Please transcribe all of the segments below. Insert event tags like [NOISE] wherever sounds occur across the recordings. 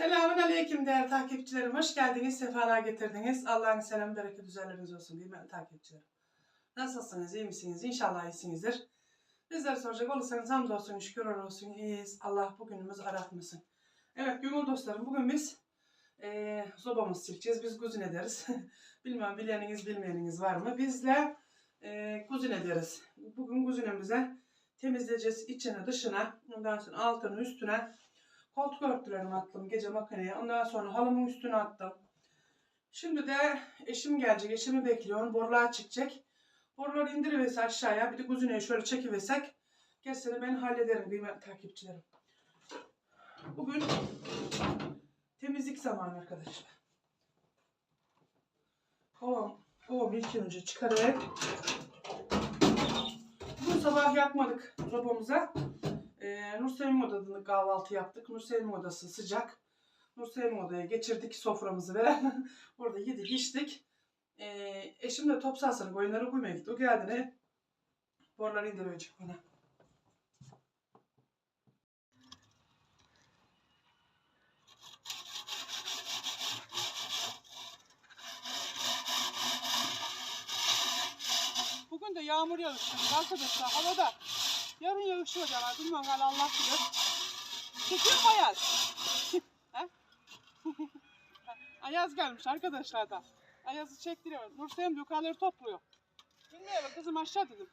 Selamun Aleyküm değerli takipçilerim. Hoş geldiniz, sefalar getirdiniz. Allah'ın selamı, bereket üzerleriniz olsun kıymetli takipçilerim. Nasılsınız, iyi misiniz? İnşallah iyisinizdir. Bizleri soracak olursanız hamdolsun, şükür olsun, iyiyiz. Allah bugünümüzü aratmasın. Evet gönül dostlarım, bugün biz eee sobamızı sileceğiz. Biz kuzin ederiz. [LAUGHS] Bilmem bileniniz bilmeyeniniz var mı? Bizle eee kuzin ederiz. Bugün kuzinemize temizleyeceğiz içine dışına, ondan sonra altını üstüne Koltuk örtülerimi attım gece makineye. Ondan sonra halımın üstüne attım. Şimdi de eşim gelecek. Eşimi bekliyorum. Borular çıkacak. Boruları indiriverse aşağıya. Bir de kuzineye şöyle çekiversek. Gerisini ben hallederim kıymetli takipçilerim. Bugün temizlik zamanı arkadaşlar. Kovam, kovam ilk önce çıkarıp bu sabah yakmadık sobamıza. Ee, Nursevim odasında kahvaltı yaptık. Nursevim odası sıcak. Nursevim odaya geçirdik soframızı veren. [LAUGHS] Orada yedik içtik. Ee, eşim de top sahasını oyunları koymaya gitti. O geldi ne? Boruları indirecek bana. Bugün de yağmur yağışıyor arkadaşlar havada. Yarın yağışıyor diyorlar. Bilmiyorum hala Allah bilir. Çekiyor Ayaz? [LAUGHS] [LAUGHS] Ayaz gelmiş arkadaşlar da. Ayaz'ı çektiriyor. Nursevim yukarıları topluyor. Dinliyor kızım aşağı dedim.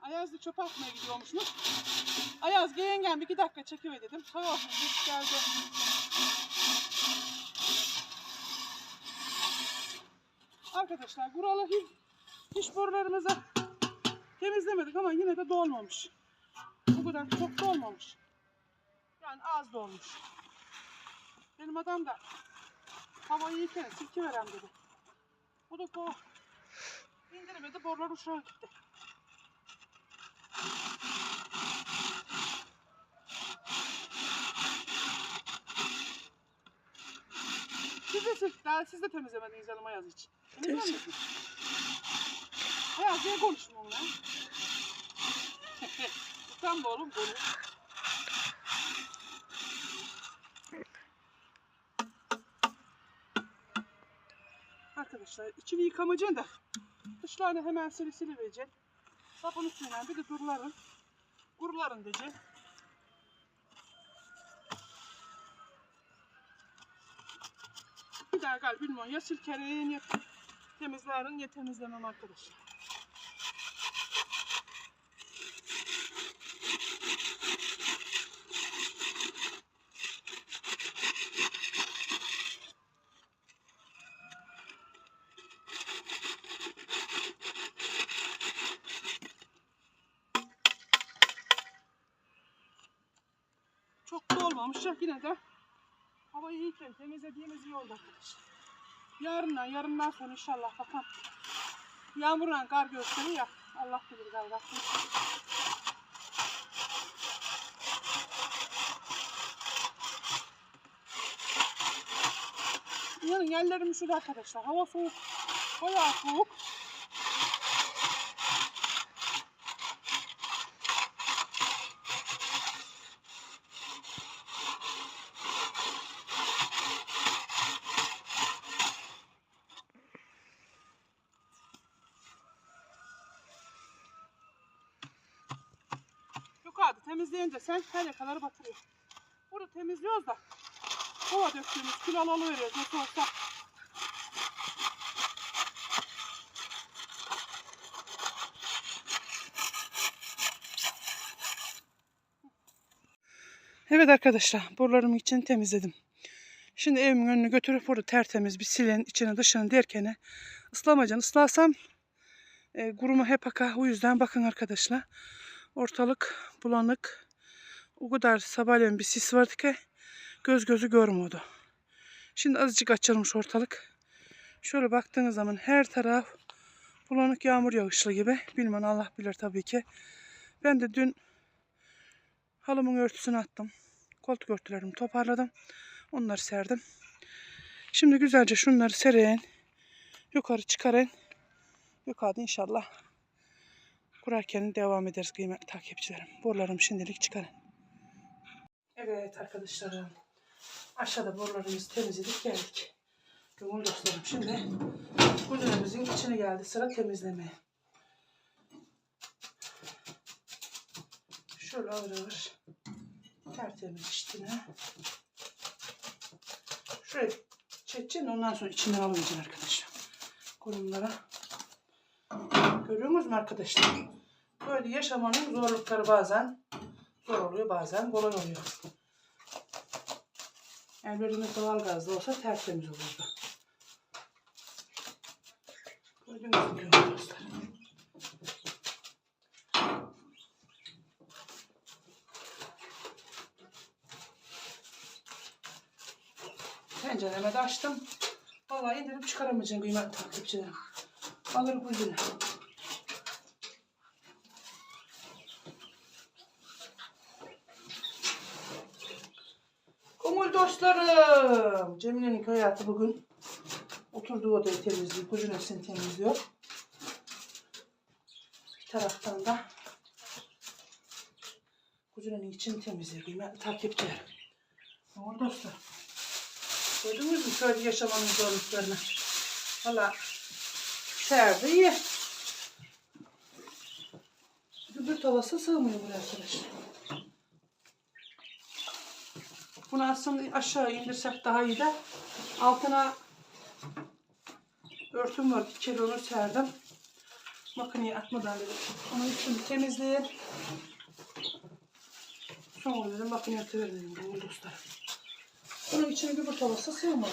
Ayaz da çöp atmaya gidiyormuşmuş. Ayaz gel yengem bir iki dakika çekiver dedim. Sağ olsun biz geldi. Arkadaşlar buralı hiç, hiç borularımızı temizlemedik ama yine de dolmamış. Bu kadar çok dolmamış. Yani az dolmuş. Benim adam da havayı yıkar, silki verem dedi. O da ko indiremedi, borular uşağa gitti. Siz de, siz, daha siz de temizlemediniz yanıma yaz hiç. Temizlemediniz. Hayat niye konuşmuyorsun lan? Utanma oğlum bunu. Arkadaşlar içini yıkamayacaksın da dışlarını hemen sili sili vereceksin. Sapın üstünden bir de duruların. Kuruların diyeceksin. Bir daha galiba bilmiyorum ya silkeleyin ya temizlerin ya temizlemem arkadaşlar. Çok ya yine de havayı iyiyken temizlediğimiz iyi oldu arkadaşlar. Yarından yarından sonra inşallah bakalım. Yağmurla kar gösteriyor ya. Allah bilir galiba. Yarın yerlerim üşüdü arkadaşlar. Hava soğuk. Bayağı soğuk. Yukarıda temizleyince sen her yakaları batırıyor. Burada temizliyoruz da kova döktüğümüz kilolu alıveriyoruz nasıl olsa. Evet arkadaşlar borularım için temizledim. Şimdi evimin önünü götürüp burada tertemiz bir silin içine dışını derken ıslamacan ıslasam e, kuruma hep aka. O yüzden bakın arkadaşlar ortalık bulanık. O kadar sabahleyin bir sis vardı ki göz gözü görmüyordu. Şimdi azıcık açılmış ortalık. Şöyle baktığınız zaman her taraf bulanık yağmur yağışlı gibi. Bilmem Allah bilir tabii ki. Ben de dün halımın örtüsünü attım. Koltuk örtülerimi toparladım. Onları serdim. Şimdi güzelce şunları sereyim. Yukarı çıkarın. Yukarıda inşallah kurarken devam ederiz kıymetli takipçilerim. Borularım şimdilik çıkarın. Evet arkadaşlarım. Aşağıda borularımızı temizledik geldik. Gönül dostlarım şimdi kuzenimizin içine geldi sıra temizlemeye. Şöyle ağır ağır tertemiz içtiğine. Şuraya çekeceksin ondan sonra içinden alacaksın arkadaşlar. Kolumlara. Görüyor musunuz arkadaşlar? Böyle yaşamanın zorlukları bazen zor oluyor bazen kolay oluyor. Evlerimiz doğal gazlı olsa tertemiz olurdu. Gördüğünüz gibi dostlar. Tencereme de açtım. Vallahi indirip çıkaramayacağım kıymetli takipçilerim. Alır kuzunu. Kumul dostlarım. Cemile'nin köy hayatı bugün oturduğu odayı temizliyor. Kuzunesini temizliyor. Bir taraftan da kuzunenin içini temizliyor. Kıymetli takipçilerim. Kumul dostlar. Gördünüz mü köyde yaşamanın zorluklarını? Valla serdi iyi. Gübre tavası sığmıyor buraya arkadaşlar. Bunu aslında aşağı indirsek daha iyi de altına örtüm var. İçeri onu serdim. Makineye atmadan dedim. Onun için temizleyin. Sonra dedim makineye atıverin dedim. Bu dostlar. Bunun içine gübre tavası sığmıyor.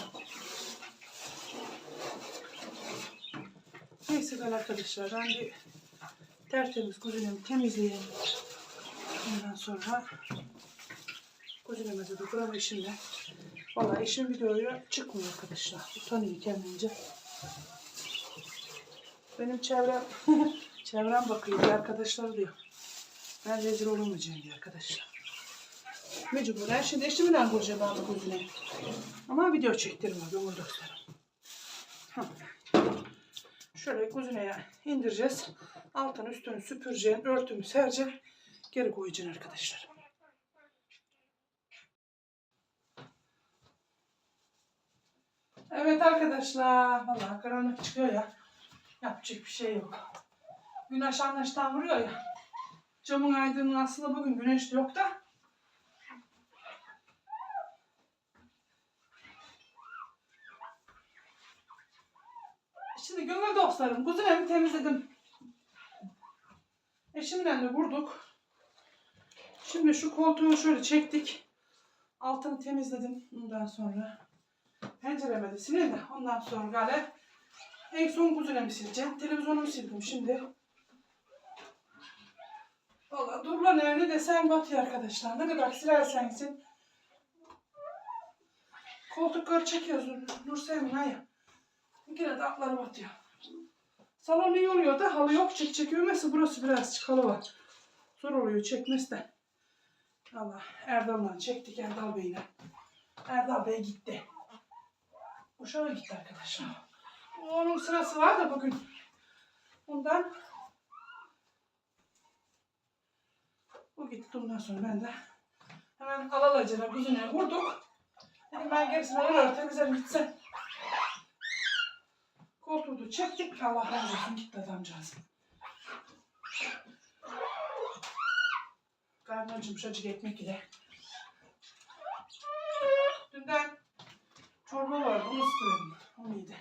Neyse ben arkadaşlar ben bir tertemiz kuzinemi temizleyeyim. Ondan sonra kuzinemizi de buranın işinde. Vallahi işin videoya çıkmıyor arkadaşlar. Utanıyor kendince. Benim çevrem [LAUGHS] çevrem bakıyor diye arkadaşlar diyor. Ben rezil olamayacağım diye arkadaşlar. Mecburen şimdi kuracağım ben bu kuzine. Ama video gönül dostlarım. Hah. Şöyle kuzineye indireceğiz. Altını üstünü süpüreceğim. Örtümü sereceğim. Geri koyacağım arkadaşlar. Evet arkadaşlar. Vallahi karanlık çıkıyor ya. Yapacak bir şey yok. Güneş anlaştan vuruyor ya. Camın aydınlığı aslında bugün güneş yok da. Şimdi gönül dostlarım kuzinemi temizledim. Eşimle de vurduk. Şimdi şu koltuğu şöyle çektik. Altını temizledim. Ondan sonra pencereme de sileyim de ondan sonra gale en son kuzinemi sileceğim. Televizyonumu sildim şimdi. Valla durulan evine desen batıyor arkadaşlar. Ne kadar silersen sil. Koltukları çekiyorsun. Nur Sevin hayır. Yine de atları batıyor. Salon iyi oluyor da halı yok çek çekiyor. Mesela burası biraz halı var. Zor oluyor çekmesi de. Allah Erdal'la çektik Erdal Bey'le. Erdal Bey gitti. Uşağa gitti arkadaşlar. Onun sırası var da bugün. Ondan o gitti ondan sonra ben de hemen alalacına kuzine vurduk. Dedim ben gerisini alır temizlerim gitsin. Koltuğu çektik. Allah razı olsun gitti adamcağız. Karnı acımış acık ekmek ile. Çorba vardı onu ısıtıyordum. Onu yedi.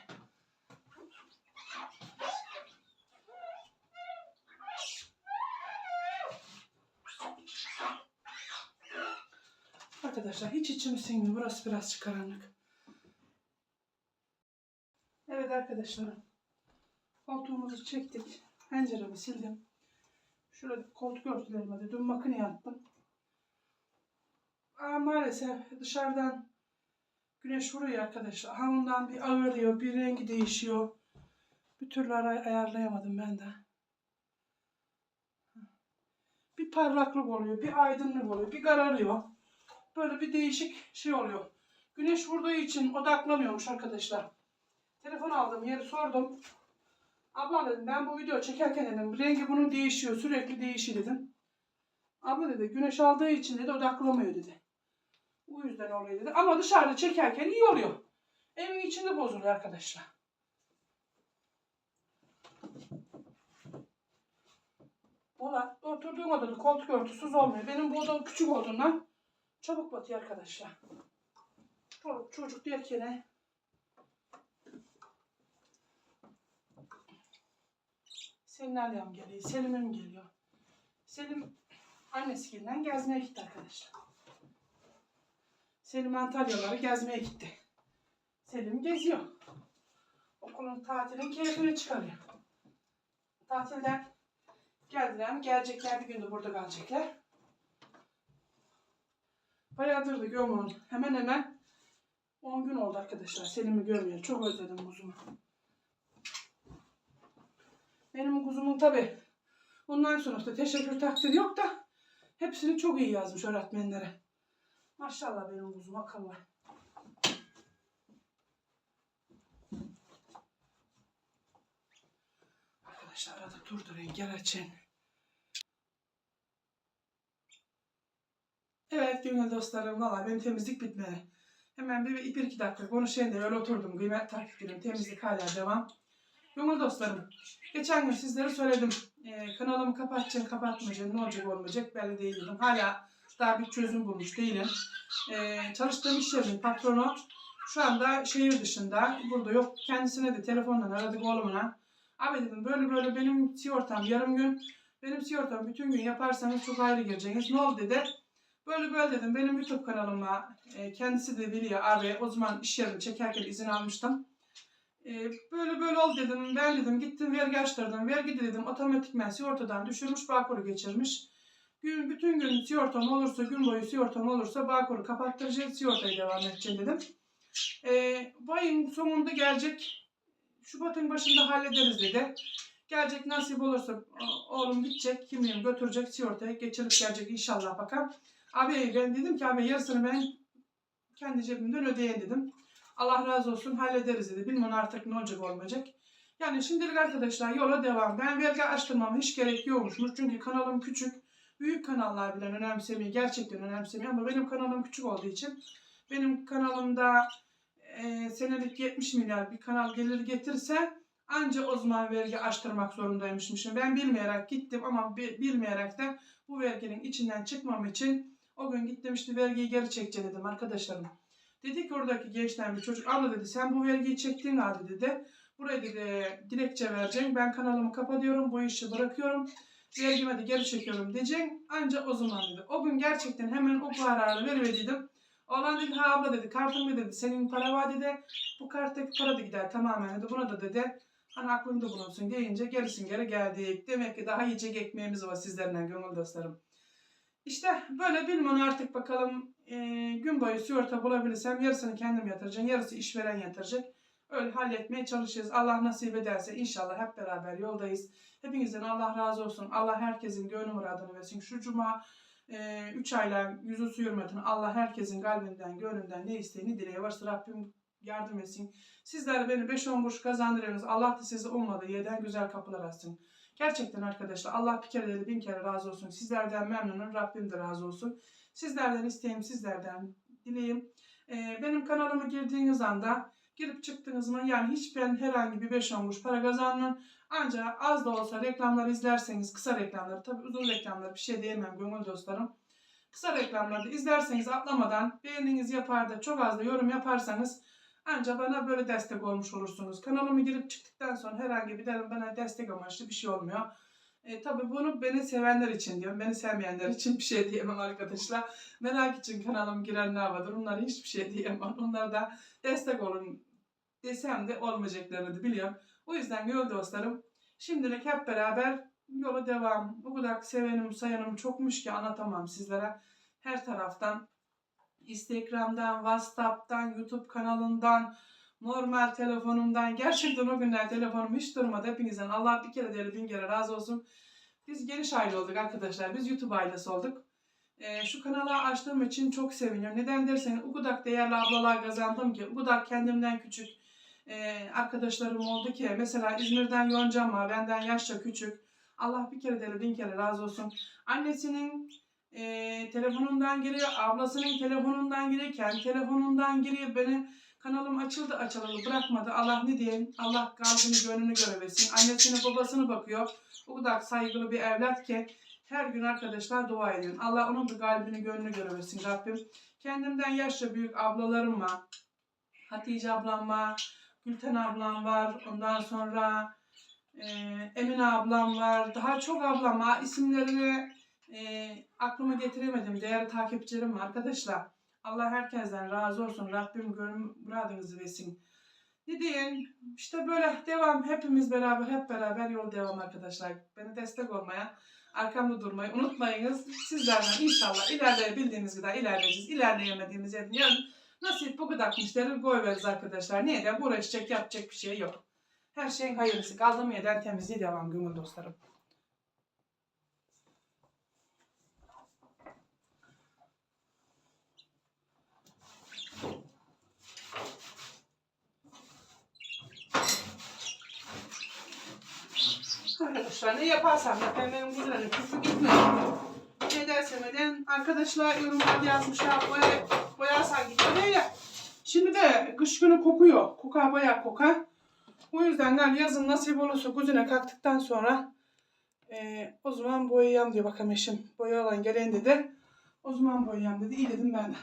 Arkadaşlar hiç içim sinmiyor. Burası biraz karanlık. Evet arkadaşlarım. Koltuğumuzu çektik. Penceremi sildim. Şurada koltuk örtülerime de dün makineye attım. Aa, maalesef dışarıdan güneş vuruyor arkadaşlar. Hamından bir ağırıyor, bir rengi değişiyor. Bir türlü ay- ayarlayamadım ben de. Bir parlaklık oluyor, bir aydınlık oluyor, bir kararıyor. Böyle bir değişik şey oluyor. Güneş vurduğu için odaklanıyormuş arkadaşlar. Telefon aldım, yeri sordum. Abla dedim ben bu video çekerken dedim rengi bunun değişiyor, sürekli değişiyor dedim. Abla dedi güneş aldığı için dedi odaklamıyor dedi. O yüzden oluyor dedi. Ama dışarıda çekerken iyi oluyor. Evin içinde bozuluyor arkadaşlar. Ola oturduğum odada koltuk örtüsüz olmuyor. Benim bu odam küçük olduğundan çabuk batıyor arkadaşlar. Çoluk çocuk derken Senin alyam geliyor. Selim'im geliyor. Selim annesiyle gezmeye gitti arkadaşlar. Selim Antalyaları gezmeye gitti. Selim geziyor. Okulun tatilin keyfini çıkarıyor. Tatilden geldiler mi? Gelecekler bir günde burada kalacaklar. Bayağıdır da görmüyorum. Hemen hemen 10 gün oldu arkadaşlar. Selim'i görmüyor. Çok özledim kuzumu. Benim kuzumun tabi ondan sınıfta teşekkür takdir yok da hepsini çok iyi yazmış öğretmenlere. Maşallah benim kuzum akıllı. Arkadaşlar arada durdurayım gel açın. Evet gönül dostlarım valla benim temizlik bitmedi. Hemen bir, bir iki dakika konuşayım da öyle oturdum. Kıymet takipçilerim temizlik hala devam. Gönül dostlarım geçen gün sizlere söyledim. Ee, kanalımı kapatacağım kapatmayacağım ne olacak olmayacak belli değil. Hala daha bir çözüm bulmuş değilim. Ee, çalıştığım iş yerinin patronu şu anda şehir dışında burada yok. Kendisine de telefonla aradık oğlumuna. Abi dedim böyle böyle benim sigortam yarım gün benim sigortam bütün gün yaparsanız çok ayrı geleceksiniz. Ne oldu dedi. Böyle böyle dedim benim YouTube kanalıma e, kendisi de biliyor abi o zaman iş yerimi çekerken izin almıştım. E, böyle böyle oldu dedim ben dedim gittim vergi açtırdım vergi de dedim otomatikmen sigortadan düşürmüş Bağkur'u geçirmiş. Gün, bütün gün sigortam olursa gün boyu sigortam olursa Bağkur'u kapattıracağız sigortaya devam edeceğim dedim. E, bu ayın sonunda gelecek Şubat'ın başında hallederiz dedi. Gelecek nasip olursa oğlum gidecek, kimliğimi götürecek, sigortaya geçirip gelecek inşallah bakalım. Abi ben dedim ki abi yarısını ben kendi cebimden ödeyeyim dedim. Allah razı olsun hallederiz dedi. Bilmem artık ne olacak olmayacak. Yani şimdilik arkadaşlar yola devam. Ben vergi açtırmama hiç gerek yokmuş. Çünkü kanalım küçük. Büyük kanallar bile önemsemiyor. Gerçekten önemsemiyor ama benim kanalım küçük olduğu için benim kanalımda e, senelik 70 milyar bir kanal gelir getirse anca o zaman vergi açtırmak zorundaymışım. Ben bilmeyerek gittim ama bi- bilmeyerek de bu verginin içinden çıkmam için o gün gittim işte vergiyi geri çekeceğim dedim arkadaşlarım. Dedi ki oradaki gençten bir çocuk abla dedi sen bu vergiyi çektiğin halde dedi. Buraya dedi dilekçe vereceksin. Ben kanalımı kapatıyorum. Bu işi bırakıyorum. Vergime de geri çekiyorum diyeceksin. Ancak o zaman dedi. O gün gerçekten hemen o kararı veriverdiydim. Oğlan dedi ha abla dedi kartın mı dedi senin para var dedi. Bu karttaki para da gider tamamen dedi. Buna da dedi hani aklında bulunsun deyince gerisin geri geldik. Demek ki daha yiyecek ekmeğimiz var sizlerle gönül dostlarım. İşte böyle bilmem artık bakalım e, gün boyu sigorta bulabilirsem yarısını kendim yatıracağım, yarısı işveren yatıracak. Öyle halletmeye çalışacağız. Allah nasip ederse inşallah hep beraber yoldayız. Hepinizden Allah razı olsun. Allah herkesin gönlü muradını versin. Şu cuma 3 ayla yüzü su Allah herkesin kalbinden, gönlünden ne isteğini dileği varsa Rabbim yardım etsin. Sizler beni 5-10 kuruş kazandırıyorsunuz. Allah da sizi olmadı yerden güzel kapılar açsın. Gerçekten arkadaşlar Allah bir kere değil bin kere razı olsun. Sizlerden memnunum. Rabbim de razı olsun. Sizlerden isteğim sizlerden dileğim. Ee, benim kanalıma girdiğiniz anda girip çıktığınız mı yani hiç ben herhangi bir 5-10 kuruş para kazanmam. Ancak az da olsa reklamları izlerseniz kısa reklamları tabi uzun reklamlar bir şey diyemem gönül dostlarım. Kısa reklamları izlerseniz atlamadan beğeniniz yapar da çok az da yorum yaparsanız ancak bana böyle destek olmuş olursunuz. Kanalımı girip çıktıktan sonra herhangi bir derim bana destek amaçlı bir şey olmuyor. E, tabii bunu beni sevenler için diyorum. Beni sevmeyenler için bir şey diyemem arkadaşlar. Merak için kanalıma girenler vardır. Onlara hiçbir şey diyemem. Onlara da destek olun desem de olmayacaklarını da biliyorum. O yüzden yol dostlarım şimdilik hep beraber yola devam. O kadar sevenim sayanım çokmuş ki anlatamam sizlere. Her taraftan Instagram'dan, Whatsapp'tan, YouTube kanalından, normal telefonumdan. Gerçekten o günler telefonum hiç durmadı. Hepinizden Allah bir kere değil bin kere razı olsun. Biz geniş aile olduk arkadaşlar. Biz YouTube ailesi olduk. Ee, şu kanalı açtığım için çok seviniyorum. Neden derseniz o kadar değerli ablalar kazandım ki. O kadar kendimden küçük e, arkadaşlarım oldu ki. Mesela İzmir'den Yoncam var. Benden yaşça küçük. Allah bir kere değil bin kere razı olsun. Annesinin e, telefonundan giriyor, ablasının telefonundan giriyor, kendi telefonundan giriyor. Beni kanalım açıldı açılalı bırakmadı. Allah ne diyeyim? Allah kalbini gönlünü görebilsin. Annesine babasını bakıyor. O kadar saygılı bir evlat ki her gün arkadaşlar dua edin. Allah onun da kalbini gönlünü görebilsin Rabbim. Kendimden yaşça büyük ablalarım var. Hatice ablam var. Gülten ablam var. Ondan sonra e, Emine ablam var. Daha çok ablam var. İsimlerini e, aklıma getiremedim. Değerli takipçilerim arkadaşlar. Allah herkesten razı olsun. Rabbim gönlüm muradınızı versin. Diyeyim? İşte böyle devam. Hepimiz beraber, hep beraber yol devam arkadaşlar. Beni destek olmaya, arkamda durmayı unutmayınız. Sizlerden inşallah ilerleyebildiğimiz kadar ilerleyeceğiz. İlerleyemediğimiz yerin nasip bu kadarmış derim koy veririz arkadaşlar. Niye de uğraşacak, yapacak bir şey yok. Her şeyin hayırlısı. Kaldığım yerden temizliği devam gönül dostlarım. Arkadaşlar ne yaparsam yapayım benim kuzenim küfür gitmiyor. Ne dersem edin arkadaşlar yorumlarda yazmışlar boya, boyarsan gidiyor öyle. Şimdi de kış günü kokuyor. Kokar bayağı kokar. O yüzden de yazın nasip olursa kuzine kalktıktan sonra eee, o zaman boyayacağım diyor bakalım eşim. Boya olan gelen dedi. O zaman boyayacağım dedi. İyi dedim ben de.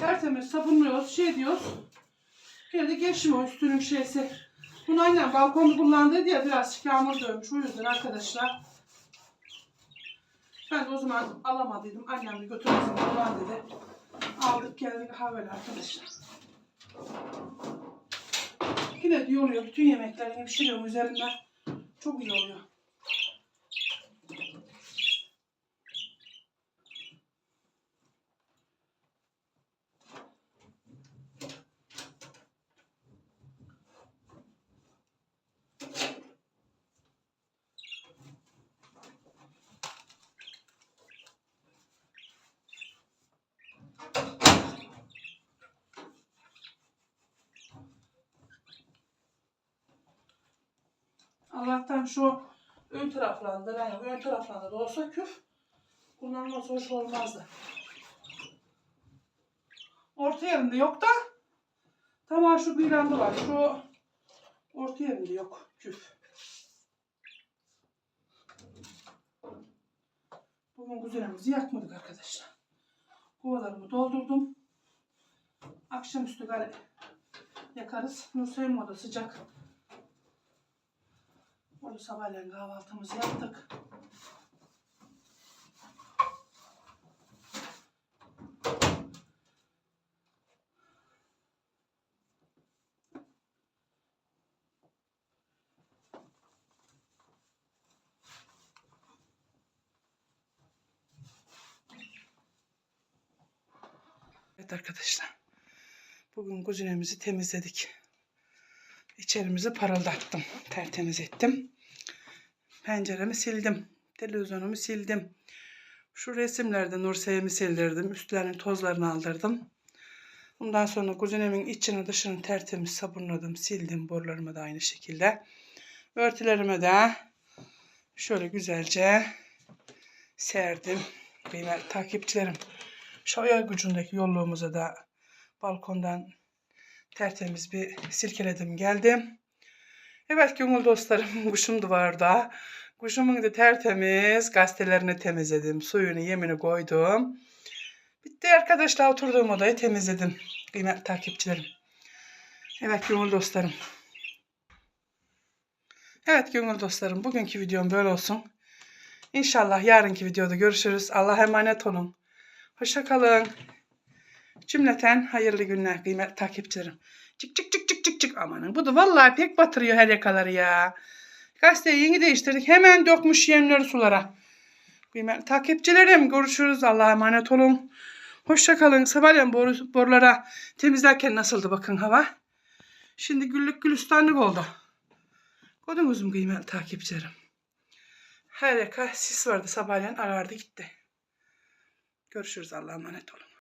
Tertemiz sabunluyoruz, şey diyoruz. Geldi geçim o üstünün şeysi. Bunu annem balkonda kullandı diye biraz yağmur dönmüş. O yüzden arkadaşlar. Ben de o zaman alamadıydım. Annem de götürmesin kullan dedi. Aldık geldik havale arkadaşlar. Yine de iyi oluyor. Bütün yemeklerini pişiriyorum üzerinde. Çok iyi oluyor. Allah'tan şu ön taraflarında, yani ön taraflarında da olsa küf kullanması hoş olmazdı. Orta yerinde yok da tamam şu bir anda var. Şu orta yerinde yok küf. Bugün kuzenimizi yakmadık arkadaşlar. Kovalarımı doldurdum. Akşamüstü gari yakarız. Nursay'ın moda sıcak. Onu sabahleyin kahvaltımızı yaptık. Evet arkadaşlar. Bugün kuzinemizi temizledik. İçerimizi parıldattım. Tertemiz ettim. Penceremi sildim. Televizyonumu sildim. Şu resimlerde Nursel'imi sildirdim. Üstlerinin tozlarını aldırdım. Bundan sonra kuzinemin içini dışını tertemiz sabunladım. Sildim. Borularımı da aynı şekilde. Örtülerime de şöyle güzelce serdim. Kıymetli takipçilerim. Şu ayak ucundaki yolluğumuza da balkondan tertemiz bir silkeledim geldim. Evet gönül dostlarım [LAUGHS] kuşum duvarda. Kuşumun da tertemiz gazetelerini temizledim. Suyunu yemini koydum. Bitti arkadaşlar oturduğum odayı temizledim. Kıymetli takipçilerim. Evet gönül dostlarım. Evet gönül dostlarım bugünkü videom böyle olsun. İnşallah yarınki videoda görüşürüz. Allah'a emanet olun. Hoşça kalın. Cümleten hayırlı günler kıymetli takipçilerim. Çık çık çık amanın. Bu da vallahi pek batırıyor her yakaları ya. Gazeteyi yeni değiştirdik. Hemen dökmüş yemleri sulara. Kıymetli takipçilerim görüşürüz. Allah'a emanet olun. Hoşça kalın. Sabahleyin boru, borulara temizlerken nasıldı bakın hava. Şimdi güllük gülistanlık oldu. Gördünüz mü kıymetli takipçilerim? Her yaka sis vardı sabahleyin arardı gitti. Görüşürüz Allah'a emanet olun.